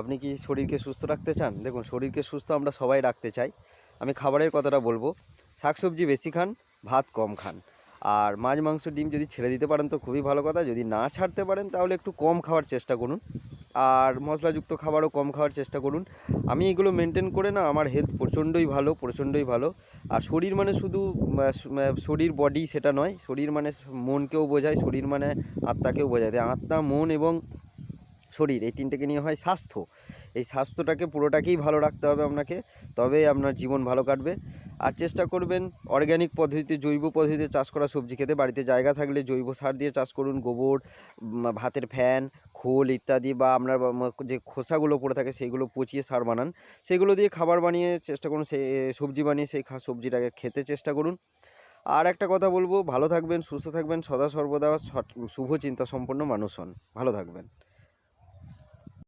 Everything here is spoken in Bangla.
আপনি কি শরীরকে সুস্থ রাখতে চান? দেখুন, শরীরকে সুস্থ আমরা সবাই রাখতে চাই। আমি খাবারের কথাটা বলব। শাকসবজি বেশি খান, ভাত কম খান। আর মাছ, মাংস, ডিম যদি ছেড়ে দিতে পারেন তো খুবই ভালো কথা। যদি না ছাড়তে পারেন তাহলে একটু কম খাওয়ার চেষ্টা করুন। আর মশলাযুক্ত খাবারও কম খাওয়ার চেষ্টা করুন। আমি এগুলো মেনটেন করে না, আমার হেলথ প্রচণ্ডই ভালো প্রচণ্ডই ভালো। আর শরীর মানে শুধু শরীর বডি সেটা নয়। শরীর মানে মনকেও বোঝায়, শরীর মানে আত্মাকেও বোঝায়। তাই আত্মা, মন এবং শরীর, এই তিনটেকে নিয়ে হয় স্বাস্থ্য। এই স্বাস্থ্যটাকে পুরোটাকেই ভালো রাখতে হবে আপনাকে, তবেই আপনার জীবন ভালো কাটবে। আর চেষ্টা করবেন অর্গ্যানিক পদ্ধতিতে, জৈব পদ্ধতিতে চাষ করা সবজি খেতে। বাড়িতে জায়গা থাকলে জৈব সার দিয়ে চাষ করুন। গোবর ভাতের ফ্যান, খোল ইত্যাদি বা আপনার যে খোসাগুলো পড়ে থাকে সেইগুলো পচিয়ে সার বানান। সেগুলো দিয়ে খাবার বানিয়ে চেষ্টা করুন সেই সবজি বানিয়ে সেই সবজিটাকে খেতে চেষ্টা করুন। আর একটা কথা বলব, ভালো থাকবেন, সুস্থ থাকবেন, সদা সর্বদা শুভ চিন্তা সম্পন্ন মানুষ হন। ভালো থাকবেন।